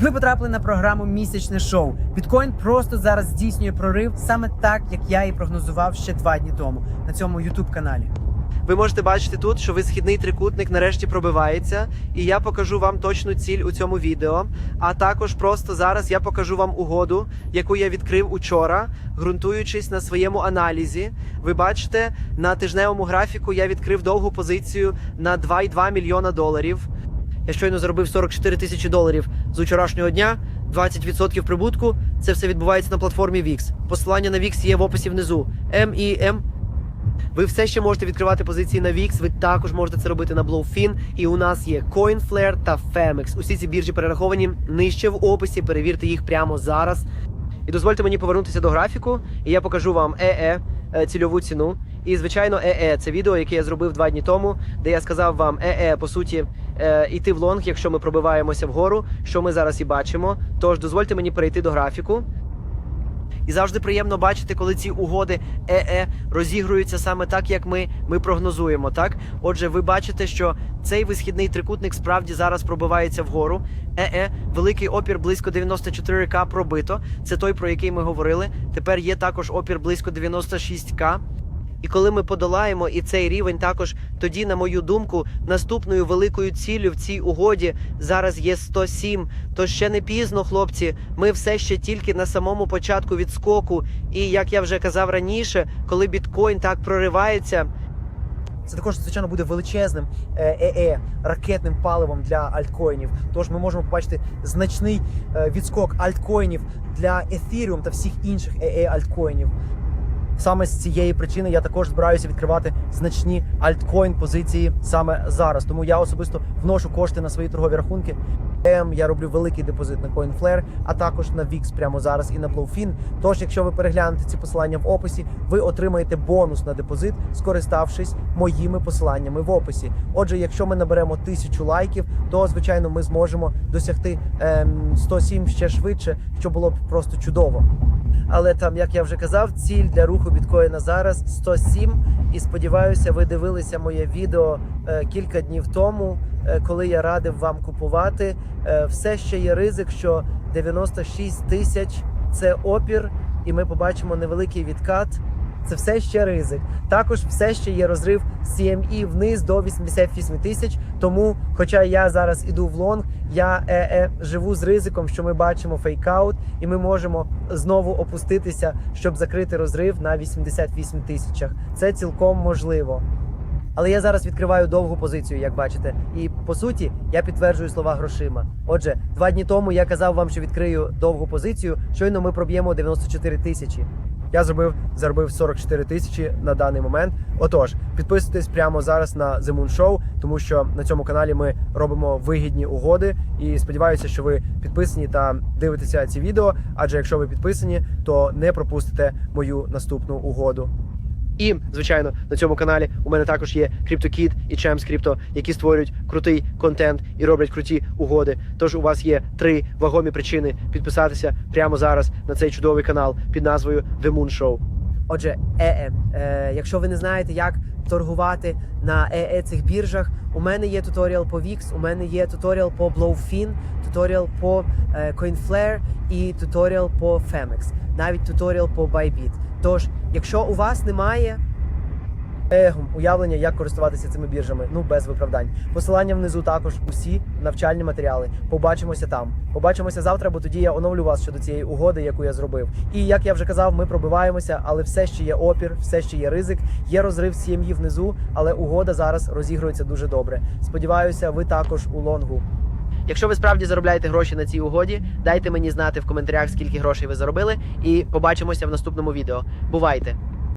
Ви потрапили на програму Місячне шоу. Біткоін просто зараз здійснює прорив саме так, як я і прогнозував ще два дні тому на цьому youtube каналі. Ви можете бачити тут, що висхідний трикутник нарешті пробивається, і я покажу вам точну ціль у цьому відео. А також просто зараз я покажу вам угоду, яку я відкрив учора, ґрунтуючись на своєму аналізі. Ви бачите, на тижневому графіку я відкрив довгу позицію на 2,2 мільйона доларів. Я щойно заробив 44 тисячі доларів з учорашнього дня. 20% прибутку. Це все відбувається на платформі VIX. Посилання на VIX є в описі внизу. MEM ви все ще можете відкривати позиції на VIX, ви також можете це робити на Blowfin. І у нас є CoinFlare та Femex. Усі ці біржі перераховані нижче в описі. Перевірте їх прямо зараз. І дозвольте мені повернутися до графіку, і я покажу вам ЕЕ е, цільову ціну. І звичайно, ЕЕ це відео, яке я зробив два дні тому, де я сказав вам ЕЕ, по суті, е, йти в лонг, якщо ми пробиваємося вгору, що ми зараз і бачимо. Тож дозвольте мені перейти до графіку. І завжди приємно бачити, коли ці угоди ЕЕ розігруються саме так, як ми, ми прогнозуємо. Так, отже, ви бачите, що цей висхідний трикутник справді зараз пробивається вгору. ЕЕ, великий опір близько 94к пробито. Це той, про який ми говорили. Тепер є також опір близько 96к. І коли ми подолаємо і цей рівень, також тоді, на мою думку, наступною великою ціллю в цій угоді зараз є 107. Тож ще не пізно, хлопці. Ми все ще тільки на самому початку відскоку. І як я вже казав раніше, коли біткоін так проривається, Це також, звичайно, буде величезним ЕЕ ракетним паливом для альткоїнів. Тож ми можемо побачити значний е, відскок альткоїнів для Ethereum та всіх інших ЕЕ альткоїнів. Саме з цієї причини я також збираюся відкривати значні альткоін позиції саме зараз. Тому я особисто вношу кошти на свої торгові рахунки. Я роблю великий депозит на CoinFlare, а також на VIX прямо зараз і на Blowfin. Тож, якщо ви переглянете ці посилання в описі, ви отримаєте бонус на депозит, скориставшись моїми посиланнями в описі. Отже, якщо ми наберемо тисячу лайків, то звичайно ми зможемо досягти ем, 107 ще швидше, що було б просто чудово. Але там, як я вже казав, ціль для руху біткоїна зараз 107. І сподіваюся, ви дивилися моє відео е, кілька днів тому, коли я радив вам купувати. Е, все ще є ризик, що 96 тисяч це опір, і ми побачимо невеликий відкат. Це все ще ризик. Також все ще є розрив CME вниз до 88 тисяч. Тому, хоча я зараз іду в лонг, я е, е, живу з ризиком, що ми бачимо фейкаут, і ми можемо знову опуститися, щоб закрити розрив на 88 тисячах. Це цілком можливо. Але я зараз відкриваю довгу позицію, як бачите, і по суті я підтверджую слова грошима. Отже, два дні тому я казав вам, що відкрию довгу позицію. Щойно ми проб'ємо 94 тисячі. Я зробив заробив 44 тисячі на даний момент. Отож, підписуйтесь прямо зараз на The Moon Show, тому що на цьому каналі ми робимо вигідні угоди. І сподіваюся, що ви підписані та дивитеся ці відео. Адже якщо ви підписані, то не пропустите мою наступну угоду. І, звичайно, на цьому каналі у мене також є CryptoKid і Champs Crypto, які створюють крутий контент і роблять круті угоди. Тож у вас є три вагомі причини підписатися прямо зараз на цей чудовий канал під назвою The Moon Show. Отже, ЕЕ, е, якщо ви не знаєте, як торгувати на ЕЕ цих біржах, у мене є туторіал по VIX, у мене є туторіал по Blowfin, туторіал по е, CoinFlare і туторіал по Femex, навіть туторіал по Bybit. Тож, якщо у вас немає уявлення, як користуватися цими біржами, ну без виправдань. Посилання внизу також усі навчальні матеріали. Побачимося там. Побачимося завтра, бо тоді я оновлю вас щодо цієї угоди, яку я зробив. І як я вже казав, ми пробиваємося, але все ще є опір, все ще є ризик. Є розрив сім'ї внизу, але угода зараз розігрується дуже добре. Сподіваюся, ви також у лонгу. Якщо ви справді заробляєте гроші на цій угоді, дайте мені знати в коментарях, скільки грошей ви заробили, і побачимося в наступному відео. Бувайте!